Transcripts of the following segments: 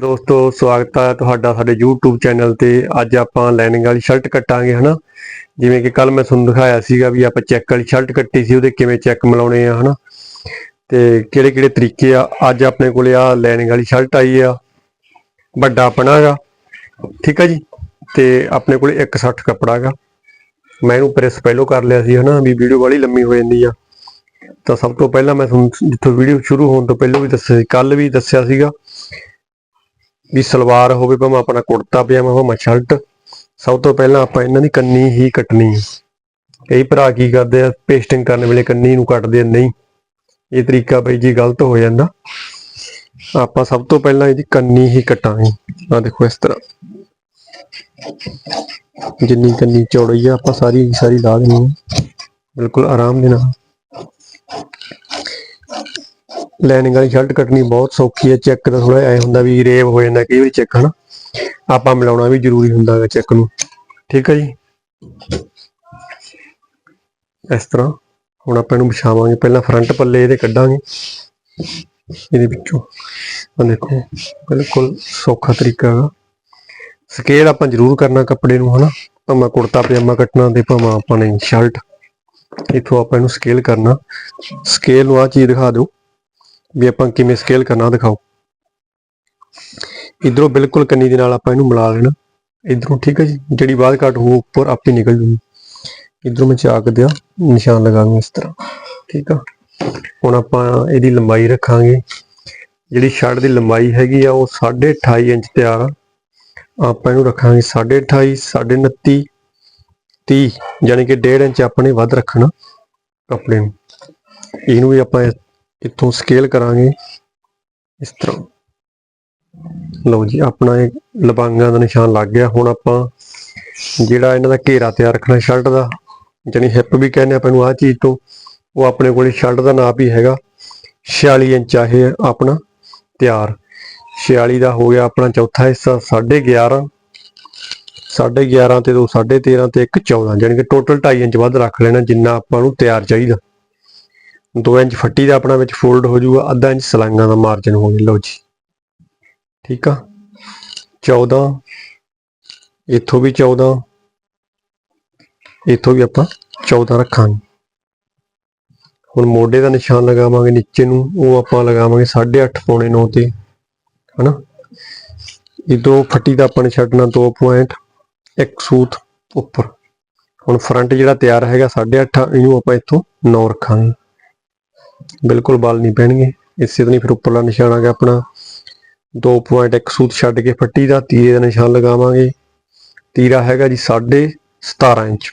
ਦੋਸਤੋ, ਸਵਾਗਤ ਹੈ ਤੁਹਾਡਾ ਸਾਡੇ YouTube ਚੈਨਲ ਤੇ। ਅੱਜ ਆਪਾਂ ਲਾਈਨਿੰਗ ਵਾਲੀ ਸ਼ਰਟ ਕੱਟਾਂਗੇ, ਹਨਾ? ਜਿਵੇਂ ਕਿ ਕੱਲ ਮੈਂ ਤੁਹਾਨੂੰ ਦਿਖਾਇਆ ਸੀਗਾ ਵੀ ਆਪਾਂ ਚੈੱਕ ਵਾਲੀ ਸ਼ਰਟ ਕੱਟੀ ਸੀ, ਉਹਦੇ ਕਿਵੇਂ ਚੈੱਕ ਮਿਲਾਉਣੇ ਆ, ਹਨਾ? ਤੇ ਕਿਹੜੇ ਕਿਹੜੇ ਤਰੀਕੇ ਆ? ਅੱਜ ਆਪਣੇ ਕੋਲੇ ਆ ਲਾਈਨਿੰਗ ਵਾਲੀ ਸ਼ਰਟ ਆਈ ਆ, ਵੱਡਾ ਆਪਣਾ ਹੈਗਾ, ਠੀਕ ਆ ਜੀ? ਤੇ ਆਪਣੇ ਕੋਲੇ 160 ਕੱਪੜਾ ਹੈਗਾ। ਮੈਂ ਇਹਨੂੰ ਪ੍ਰੈਸ ਪਹਿਲੋਂ ਕਰ ਲਿਆ ਸੀ, ਹਨਾ? ਵੀ ਵੀਡੀਓ ਵਾਲੀ ਲੰਮੀ ਹੋ ਜਾਂਦੀ ਆ। ਤਾਂ ਸਭ ਤੋਂ ਪਹਿਲਾਂ ਮੈਂ ਤੁਹਾਨੂੰ ਜਿੱਥੋਂ ਵੀਡੀਓ ਸ਼ੁਰੂ ਹੋਣ ਤੋਂ ਪਹਿਲਾਂ ਵੀ ਦੱਸਿਆ ਸੀ ਕੱਲ ਵੀ ਦੱਸਿਆ ਸੀਗਾ ਵੀ ਸਲਵਾਰ ਹੋਵੇ ਭਾਵੇਂ ਆਪਣਾ ਕੁੜਤਾ ਪਜਾਮਾ ਭਾਵੇਂ ਸ਼ਰਟ, ਸਭ ਤੋਂ ਪਹਿਲਾਂ ਆਪਾਂ ਇਹਨਾਂ ਦੀ ਕੰਨੀ ਹੀ ਕੱਟਣੀ ਹੈ। ਕਈ ਭਰਾ ਕੀ ਕਰਦੇ ਆ, ਪੇਸਟਿੰਗ ਕਰਨ ਵੇਲੇ ਕੰਨੀ ਨੂੰ ਕੱਟਦੇ ਨਹੀਂ। ਇਹ ਤਰੀਕਾ ਬਈ ਜੀ ਗਲਤ ਹੋ ਜਾਂਦਾ। ਆਪਾਂ ਸਭ ਤੋਂ ਪਹਿਲਾਂ ਇਹਦੀ ਕੰਨੀ ਹੀ ਕੱਟਾਂਗੇ। ਆ ਦੇਖੋ ਇਸ ਤਰ੍ਹਾਂ। ਜਿੰਨੀ ਕੰਨੀ ਚੌੜੀ ਆ, ਆਪਾਂ ਸਾਰੀ ਸਾਰੀ ਲਾ ਦੇਣੀ ਹੈ। ਬਿਲਕੁਲ ਆਰਾਮ ਦੇ ਨਾਲ। ਲਾਈਨਿੰਗ ਵਾਲੀ ਸ਼ਰਟ ਕੱਟਣੀ ਬਹੁਤ ਸੌਖੀ ਹੈ ਚੈੱਕ ਦਾ ਥੋੜਾ ਐ ਹੁੰਦਾ ਵੀ ਰੇਵ ਹੋ ਜਾਂਦਾ, ਕਈ ਵਾਰੀ ਚੈੱਕ ਹਨਾ। ਆਪਾਂ ਮਿਲਾਉਣਾ ਵੀ ਜ਼ਰੂਰੀ ਹੁੰਦਾ ਹੈ ਚੈੱਕ ਨੂੰ। ਠੀਕ ਹੈ ਜੀ? ਇਸ ਤਰ੍ਹਾਂ, ਹੁਣ ਆਪਾਂ ਇਹਨੂੰ ਵਿਛਾਵਾਂਗੇ, ਪਹਿਲਾਂ ਫਰੰਟ ਪੱਲੇ ਇਹਦੇ ਕੱਢਾਂਗੇ। ਇਹਦੇ ਵਿੱਚੋਂ। ਆ ਦੇਖੋ, ਬਿਲਕੁਲ ਸੌਖਾ ਤਰੀਕਾ ਹੈਗਾ। ਸਕੇਲ ਆਪਾਂ ਜ਼ਰੂਰ ਕਰਨਾ ਕੱਪੜੇ ਨੂੰ ਹਨਾ। ਭਾਵੇਂ ਕੁੜਤਾ, ਪਜਾਮਾ ਕੱਟਣਾ ਤੇ ਭਾਵੇਂ ਆਪਾਂ ਨੇ ਸ਼ਰਟ ਇਥੋਂ ਆਪਾਂ ਇਹਨੂੰ ਸਕੇਲ ਕਰਨਾ। ਸਕੇਲ ਨੂੰ ਆ ਚੀਜ਼ ਦਿਖਾ ਦਿਓ। ਵੀ ਆਪਾਂ ਕਿਵੇਂ ਸਕੇਲ ਕਰਨਾ ਦਿਖਾਓ। ਇਧਰੋਂ ਬਿਲਕੁਲ ਕੰਨੀ ਦੇ ਨਾਲ ਆਪਾਂ ਇਹਨੂੰ ਮਿਲਾ ਲੈਣਾ। ਇਧਰੋਂ ਠੀਕ ਹੈ ਜੀ, ਜਿਹੜੀ ਬਾਅਦ ਕੱਟ ਹੋ ਉੱਪਰ ਆਪੇ ਨਿਕਲ ਜੂਗੀ। ਇਧਰੋਂ ਮੈਂ ਚਾਕ ਦਿਆ, ਨਿਸ਼ਾਨ ਲਗਾਵਾਂਗਾ ਇਸ ਤਰ੍ਹਾਂ, ਠੀਕ ਆ। ਹੁਣ ਆਪਾਂ ਇਹਦੀ ਲੰਬਾਈ ਰੱਖਾਂਗੇ। ਜਿਹੜੀ ਸ਼ਰਟ ਦੀ ਲੰਬਾਈ ਹੈਗੀ ਆ, ਉਹ 28.5 ਇੰਚ ਤਿਆਰ ਆ। ਆਪਾਂ ਇਹਨੂੰ ਰੱਖਾਂਗੇ 28.5 29 30 ਯਾਨੀ ਕਿ 1.5 ਇੰਚ ਆਪਣੇ ਵੱਧ ਰੱਖਣਾ ਕੱਪੜੇ ਨੂੰ। ਇਹਨੂੰ ਵੀ ਆਪਾਂ ਇੱਥੋਂ ਸਕੇਲ ਕਰਾਂਗੇ। ਇਸ ਤਰ੍ਹਾਂ। ਲਓ ਜੀ, ਆਪਣਾ ਇਹ ਲਬਾਂਗਾਂ ਦਾ ਨਿਸ਼ਾਨ ਲੱਗ ਗਿਆ। ਹੁਣ ਆਪਾਂ ਜਿਹੜਾ ਇਹਨਾਂ ਦਾ ਘੇਰਾ ਤਿਆਰ ਰੱਖਣਾ ਸ਼ਰਟ ਦਾ ਜਾਨੀ ਹਿੱਪ ਵੀ ਕਹਿੰਦੇ ਆਪਾਂ ਨੂੰ ਆਹ ਚੀਜ਼ ਤੋਂ, ਉਹ ਆਪਣੇ ਕੋਲੇ ਸ਼ਰਟ ਦਾ ਨਾਪ ਹੀ ਹੈਗਾ। 46 ਇੰਚ ਆ ਇਹ ਆਪਣਾ ਤਿਆਰ। 46 ਦਾ ਹੋ ਗਿਆ ਆਪਣਾ ਚੌਥਾ ਹਿੱਸਾ 11.5 11.5 ਤੇ 2 13.5 ਤੇ 1 14 ਯਾਨੀ ਕਿ ਟੋਟਲ 2.5 ਇੰਚ ਵੱਧ ਰੱਖ ਲੈਣਾ ਜਿੰਨਾ ਆਪਾਂ ਨੂੰ ਤਿਆਰ ਚਾਹੀਦਾ। 2 ਇੰਚ ਫੱਟੀ ਦਾ ਆਪਣਾ ਵਿੱਚ ਫੋਲਡ ਹੋ ਜਾਊਗਾ, ਅੱਧਾ ਇੰਚ ਸਲਾਈਆਂ ਦਾ ਮਾਰਜਨ ਹੋਵੇ ਲਓ ਜੀ। ਠੀਕ ਆ? 14 ਇੱਥੋਂ ਵੀ 14 ਇੱਥੋਂ ਵੀ ਆਪਾਂ 14 ਰੱਖਾਂਗੇ। ਹੁਣ ਮੋਢੇ ਦਾ ਨਿਸ਼ਾਨ ਲਗਾਵਾਂਗੇ ਨੀਚੇ ਨੂੰ, ਉਹ ਆਪਾਂ ਲਗਾਵਾਂਗੇ 8.5 ਪੌਣੇ 9 ਤੇ, ਹਨਾ? ਇਦੋਂ ਫੱਟੀ ਦਾ ਆਪਾਂ ਨੇ ਛੱਡਣਾ 2 ਪੁਆਇੰਟ ਇੱਕ ਸੂਤ ਉੱਪਰ। ਹੁਣ ਫਰੰਟ ਜਿਹੜਾ ਤਿਆਰ ਹੈਗਾ 8.5 ਇਹਨੂੰ ਆਪਾਂ ਇੱਥੋਂ 9 ਰੱਖਾਂਗੇ। ਬਿਲਕੁਲ ਬਲ ਨਹੀਂ ਪੈਣਗੇ। ਇਸੇ ਤਰ੍ਹਾਂ ਹੀ ਫਿਰ ਉੱਪਰਲਾ ਨਿਸ਼ਾਨ ਆ ਗਿਆ ਆਪਣਾ 2.1 ਸੂਤ ਛੱਡ ਕੇ ਫੱਟੀ ਦਾ ਤੀਰੇ ਦਾ ਨਿਸ਼ਾਨ ਲਗਾਵਾਂਗੇ। ਤੀਰਾ ਹੈਗਾ ਜੀ 17.5 ਇੰਚ।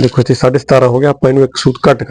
ਦੇਖੋ ਇੱਥੇ 17.5 ਹੋ ਗਿਆ, ਆਪਾਂ ਇਹਨੂੰ ਇੱਕ ਸੂਤ ਘੱਟ